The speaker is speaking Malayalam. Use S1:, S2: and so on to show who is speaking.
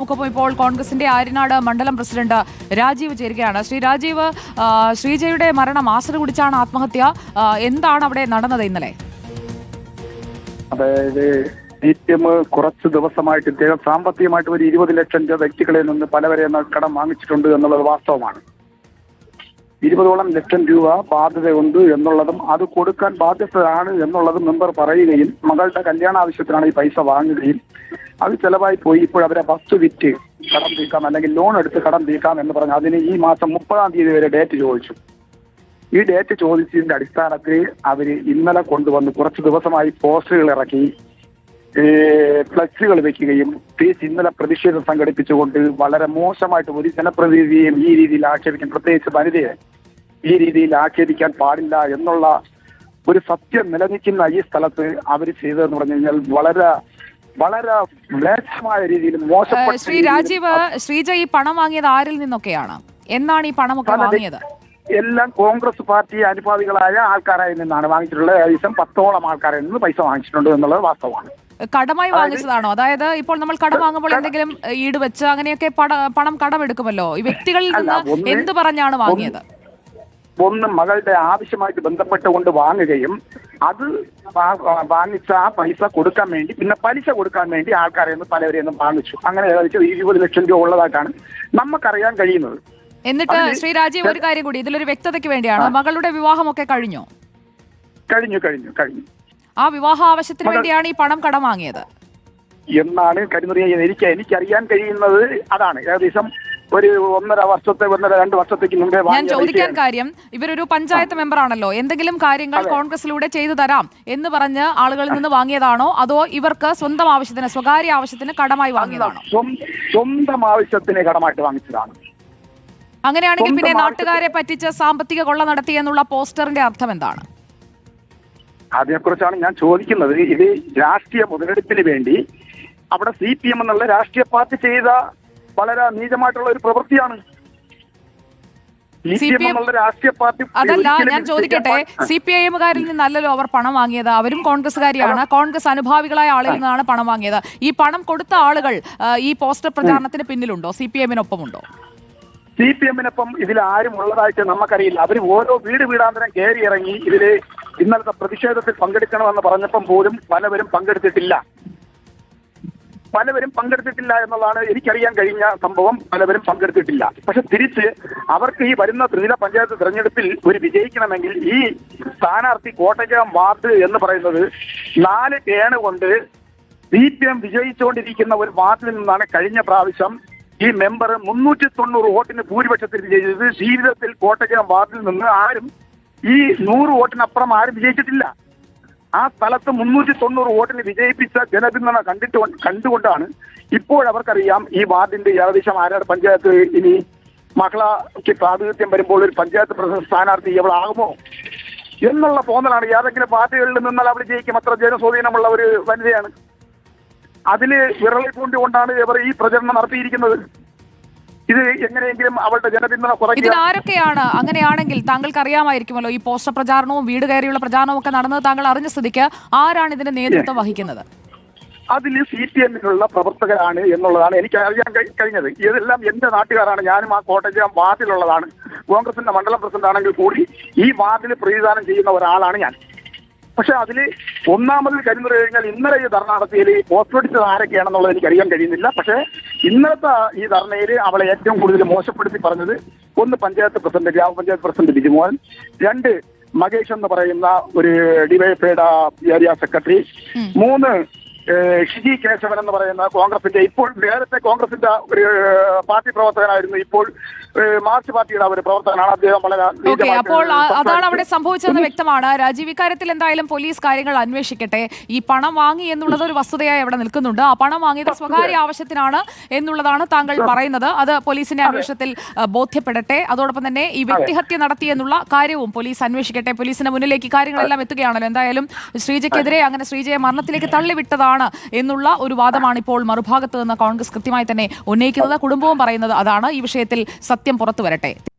S1: നമുക്കൊപ്പം ഇപ്പോൾ കോൺഗ്രസിന്റെ ആര്യനാട് മണ്ഡലം പ്രസിഡന്റ് രാജീവ് ചേരുകയാണ്. ശ്രീ രാജീവ് ശ്രീജയുടെ മരണം ആശ്ര കുടിച്ചാണ് ആത്മഹത്യ എന്താണ് അവിടെ നടന്നത് ഇന്നലെ?
S2: അതായത് പി കുറച്ച് ദിവസമായിട്ട് ഇദ്ദേഹം സാമ്പത്തികമായിട്ട് ഒരു ഇരുപത് ലക്ഷം രൂപ വ്യക്തികളിൽ നിന്ന് പലവരെ കടം വാങ്ങിച്ചിട്ടുണ്ട് എന്നുള്ളത് വാസ്തവമാണ്. ഇരുപതോളം ലക്ഷം രൂപ ബാധ്യതയുണ്ട് എന്നുള്ളതും അത് കൊടുക്കാൻ ബാധ്യസ്ഥരാണ് എന്നുള്ളതും മെമ്പർ പറയുകയും മകളുടെ കല്യാണ ആവശ്യത്തിനാണ് ഈ പൈസ വാങ്ങുകയും അത് ചെലവായി പോയി. ഇപ്പോൾ അവരെ വസ്തു വിറ്റ് കടം തീർക്കാം അല്ലെങ്കിൽ ലോൺ എടുത്ത് കടം തീർക്കാം എന്ന് പറഞ്ഞു അതിന് ഈ മാസം മുപ്പതാം തീയതി വരെ ഡേറ്റ് ചോദിച്ചു. ഈ ഡേറ്റ് ചോദിച്ചതിന്റെ അടിസ്ഥാനത്തിൽ അവർ ഇന്നലെ കൊണ്ടുവന്ന് കുറച്ച് ദിവസമായി പോസ്റ്ററുകൾ ഇറക്കി ഫ്ലക്സുകൾ വെക്കുകയും പ്ലീസ് ഇന്നലെ പ്രതിഷേധം സംഘടിപ്പിച്ചുകൊണ്ട് വളരെ മോശമായിട്ട് ഒരു ജനപ്രതിനിധിയെയും ഈ രീതിയിൽ ആക്ഷേപിക്കും പ്രത്യേകിച്ച് വനിതയെ ഈ രീതിയിൽ ആക്ഷേപിക്കാൻ പാടില്ല എന്നുള്ള ഒരു സത്യം നിലനിൽക്കുന്ന ഈ സ്ഥലത്ത് അവർ ചെയ്തതെന്ന് പറഞ്ഞു കഴിഞ്ഞാൽ വളരെ വളരെ മ്ലേച്ഛമായ രീതിയിൽ മോശപ്പെട്ട
S1: ശ്രീ രാജീവ് ശ്രീജ ഈ പണം വാങ്ങിയത് ആരിൽ നിന്നൊക്കെയാണ്? എന്നാണ് ഈ പണമൊക്കെ വാങ്ങിയത്?
S2: എല്ലാം കോൺഗ്രസ് പാർട്ടി അനുഭാവികളായ ആൾക്കാരായി നിന്നാണ് വാങ്ങിച്ചിട്ടുള്ളത്. ഏകദേശം പത്തോളം ആൾക്കാരിൽ നിന്ന് പൈസ വാങ്ങിച്ചിട്ടുണ്ട് എന്നുള്ളത് വാസ്തവമാണ്.
S1: കടമായി വാങ്ങിച്ചതാണോ? അതായത് ഇപ്പോൾ നമ്മൾ കടം വാങ്ങുമ്പോൾ എന്തെങ്കിലും ഈട് വെച്ച് അങ്ങനെയൊക്കെ പണം കടമെടുക്കുമല്ലോ? ഈ വ്യക്തികളിൽ നിന്ന് എന്ത് പറഞ്ഞാണ് വാങ്ങിയത്?
S2: ഒന്ന് മകളുടെ ആവശ്യമായിട്ട് ബന്ധപ്പെട്ടുകൊണ്ട് വാങ്ങുകയും അത് വാങ്ങിച്ച ആ പൈസ കൊടുക്കാൻ വേണ്ടി പിന്നെ പലിശ കൊടുക്കാൻ വേണ്ടി ആൾക്കാരെ നിന്ന് പലവരെ നിന്നും വാങ്ങിച്ചു. അങ്ങനെ ഏകദേശം ഇരുപത് ലക്ഷം രൂപ ഉള്ളതായിട്ടാണ് നമുക്കറിയാൻ കഴിയുന്നത്.
S1: എന്നിട്ട് ശ്രീ രാജീവ് ഒരു കാര്യം കൂടി ഇതിലൊരു വ്യക്തതയ്ക്ക് വേണ്ടിയാണ്. മകളുടെ വിവാഹമൊക്കെ കഴിഞ്ഞോ?
S2: കഴിഞ്ഞു കഴിഞ്ഞു കഴിഞ്ഞു.
S1: ആ വിവാഹ ആവശ്യത്തിന് വേണ്ടിയാണ് ഈ പണം കടം വാങ്ങിയത്.
S2: എന്നാണ് കരിമുറിയ എനിക്ക് എനിക്കറിയാൻ കഴിയുന്നത് അതാണ്. ഏകദേശം ഒരു ഒന്നര വർഷത്തെ ഒന്നര രണ്ട് വർഷത്തേക്ക് മുമ്പേ
S1: ഞാൻ ചോദിക്കാൻ. കാര്യം ഇവരൊരു പഞ്ചായത്ത് മെമ്പർ ആണല്ലോ എന്തെങ്കിലും കാര്യങ്ങൾ കോൺഗ്രസിലൂടെ ചെയ്തു തരാം എന്ന് പറഞ്ഞ് ആളുകളിൽ നിന്ന് വാങ്ങിയതാണോ? അതോ ഇവർക്ക് സ്വന്തം ആവശ്യത്തിന് സ്വകാര്യ ആവശ്യത്തിന് കടമായി വാങ്ങിയതാണോ?
S2: സ്വന്തം ആവശ്യത്തിന് കടമായിട്ട് വാങ്ങിച്ചതാണ്.
S1: അങ്ങനെയാണെങ്കിൽ പിന്നെ നാട്ടുകാരെ പറ്റിച്ച് സാമ്പത്തിക കൊള്ള നടത്തി എന്നുള്ള പോസ്റ്ററിന്റെ അർത്ഥം എന്താണ്?
S2: അതിനെക്കുറിച്ചാണ് ഞാൻ ചോദിക്കുന്നത്. ഇത് രാഷ്ട്രീയ മുതലെടുപ്പിന് വേണ്ടി അവിടെ സി പി എം എന്നുള്ള രാഷ്ട്രീയ പാർട്ടി ചെയ്ത വളരെ നീചമായിട്ടുള്ള ഒരു പ്രവൃത്തിയാണ്.
S1: അതല്ല ഞാൻ ചോദിക്കട്ടെ സി പി ഐ എമ്മുകാരിൽ നിന്നല്ലല്ലോ അവർ പണം വാങ്ങിയത്? അവരും കോൺഗ്രസ്സുകാരിയാണ്. കോൺഗ്രസ് അനുഭാവികളായ ആളിൽ നിന്നാണ് പണം വാങ്ങിയത്. ഈ പണം കൊടുത്ത ആളുകൾ ഈ പോസ്റ്റർ പ്രചാരണത്തിന് പിന്നിലുണ്ടോ? സി പി എമ്മിനൊപ്പമുണ്ടോ?
S2: സി പി എമ്മിനൊപ്പം ഇതിൽ ആരും ഉള്ളതായിട്ട് നമുക്കറിയില്ല. അവർ ഓരോ വീട് വീടാന്തരം കയറി ഇറങ്ങി ഇതിൽ ഇന്നലത്തെ പ്രതിഷേധത്തിൽ പങ്കെടുക്കണമെന്ന് പറഞ്ഞപ്പം പോലും പലവരും പങ്കെടുത്തിട്ടില്ല. പലവരും പങ്കെടുത്തിട്ടില്ല എന്നുള്ളതാണ് എനിക്കറിയാൻ കഴിഞ്ഞ സംഭവം. പലവരും പങ്കെടുത്തിട്ടില്ല. പക്ഷെ തിരിച്ച് അവർക്ക് ഈ വരുന്ന ത്രിതല പഞ്ചായത്ത് തെരഞ്ഞെടുപ്പിൽ ഒരു വിജയിക്കണമെങ്കിൽ ഈ സ്ഥാനാർത്ഥി കോട്ടയം വാർഡ് എന്ന് പറയുന്നത് നാല് ടേണ് കൊണ്ട് സി പി എം വിജയിച്ചുകൊണ്ടിരിക്കുന്ന ഒരു വാർഡിൽ നിന്നാണ് കഴിഞ്ഞ പ്രാവശ്യം ഈ മെമ്പർ മുന്നൂറ്റി തൊണ്ണൂറ് വോട്ടിന് ഭൂരിപക്ഷത്തിൽ വിജയിച്ചത്. ജീവിതത്തിൽ കോട്ടയം വാർഡിൽ നിന്ന് ആരും ഈ നൂറ് വോട്ടിനപ്പുറം ആരും വിജയിച്ചിട്ടില്ല. ആ സ്ഥലത്ത് മുന്നൂറ്റി തൊണ്ണൂറ് വോട്ടിന് വിജയിപ്പിച്ച ജനപിന്തുണ കണ്ടിട്ട് കണ്ടുകൊണ്ടാണ് ഇപ്പോഴവർക്കറിയാം ഈ വാർഡിന്റെ ഏകദേശം ആരാട് പഞ്ചായത്ത് ഇനി മകളയ്ക്ക് പ്രാതിനിധ്യം വരുമ്പോൾ ഒരു പഞ്ചായത്ത് പ്രസിഡന്റ് സ്ഥാനാർത്ഥി എവളാകുമോ എന്നുള്ള തോന്നലാണ്. ഏതെങ്കിലും പാർട്ടികളിൽ നിന്നാൽ അവൾ ജയിക്കും. അത്ര ജനസ്വാധീനമുള്ള ഒരു വനിതയാണ്. അതിന് വിരളി കൊണ്ടുകൊണ്ടാണ് ഇവർ ഈ പ്രചരണം നടത്തിയിരിക്കുന്നത്. ഇത് എങ്ങനെയെങ്കിലും അവളുടെ ജനപിന്തുണ കുറയ്ക്കുക.
S1: ഇതിനാരൊക്കെയാണ് അങ്ങനെയാണെങ്കിൽ താങ്കൾക്ക് അറിയാമായിരിക്കുമല്ലോ ഈ പോസ്റ്റർ പ്രചാരണവും വീട് കയറിയുള്ള പ്രചാരണവും ഒക്കെ നടന്നത് താങ്കൾ അറിഞ്ഞ സ്ഥിതിക്ക് ആരാണ് ഇതിന്റെ നേതൃത്വം വഹിക്കുന്നത്?
S2: അതിൽ സി പി എമ്മിനുള്ള പ്രവർത്തകരാണ് എന്നുള്ളതാണ് എനിക്ക് അറിയാൻ കഴിഞ്ഞത്. ഇതെല്ലാം എന്റെ നാട്ടുകാരാണ്. ഞാനും ആ കോട്ടയം വാർഡിലുള്ളതാണ്. കോൺഗ്രസിന്റെ മണ്ഡലം പ്രസിഡന്റ് ആണെങ്കിൽ കൂടി ഈ വാർഡിൽ പ്രതിദാനം ചെയ്യുന്ന ഒരാളാണ് ഞാൻ. പക്ഷെ അതിൽ ഒന്നാമത് കരിമുറ കഴിഞ്ഞാൽ ഇന്നലെ ഈ ധർണ നടത്തിയതിൽ പോസ്റ്റടിച്ചത് ആരൊക്കെയാണെന്നുള്ളത് എനിക്ക് അറിയാൻ കഴിയുന്നില്ല. പക്ഷേ ഇന്നലത്തെ ഈ ധർണയിൽ അവളെ ഏറ്റവും കൂടുതൽ മോശപ്പെടുത്തി പറഞ്ഞത് ഒന്ന് പഞ്ചായത്ത് പ്രസിഡന്റ് ഗ്രാമപഞ്ചായത്ത് പ്രസിഡന്റ് ബിജുമോഹൻ രണ്ട് മകേഷ് എന്ന് പറയുന്ന ഒരു ഡിവൈഎഫ്ഐയുടെ ഏരിയ സെക്രട്ടറി മൂന്ന് ഷിജി കേശവൻ എന്ന് പറയുന്ന കോൺഗ്രസിന്റെ ഇപ്പോൾ നേരത്തെ കോൺഗ്രസിന്റെ ഒരു പാർട്ടി പ്രവർത്തകനായിരുന്നു. ഇപ്പോൾ മാർച്ച് പാർട്ടിയുടെ ഒരു പ്രവർത്തകനാണ്. അദ്ദേഹം വളരെ
S1: അപ്പോൾ അതാണ്. അവിടെ സംഭവിച്ചതെന്ന് വ്യക്തമാണ്. രാജീവ് ഇക്കാര്യത്തിൽ എന്തായാലും പോലീസ് കാര്യങ്ങൾ അന്വേഷിക്കട്ടെ. ഈ പണം വാങ്ങി എന്നുള്ളത് ഒരു വസ്തുതയായി അവിടെ നിൽക്കുന്നുണ്ട്. ആ പണം വാങ്ങിയത് സ്വകാര്യ ആവശ്യത്തിനാണ് എന്നുള്ളതാണ് താങ്കൾ പറയുന്നത്. അത് പോലീസിന്റെ അന്വേഷണത്തിൽ ബോധ്യപ്പെടട്ടെ. അതോടൊപ്പം തന്നെ ഈ വ്യക്തിഹത്യ നടത്തി എന്നുള്ള കാര്യവും പോലീസ് അന്വേഷിക്കട്ടെ. പോലീസിന്റെ മുന്നിലേക്ക് കാര്യങ്ങളെല്ലാം എത്തുകയാണല്ലോ. എന്തായാലും ശ്രീജയ്ക്കെതിരെ അങ്ങനെ ശ്രീജയെ മരണത്തിലേക്ക് തള്ളിവിട്ടതാണ് എന്നുള്ള ഒരു വാദമാണ് ഇപ്പോൾ മറുഭാഗത്ത് നിന്ന് കോൺഗ്രസ് കൃത്യമായി തന്നെ ഉന്നയിക്കുന്നത്. കുടുംബവും പറയുന്നത് അതാണ്. ഈ വിഷയത്തിൽ സത്യം പുറത്തു വരട്ടെ.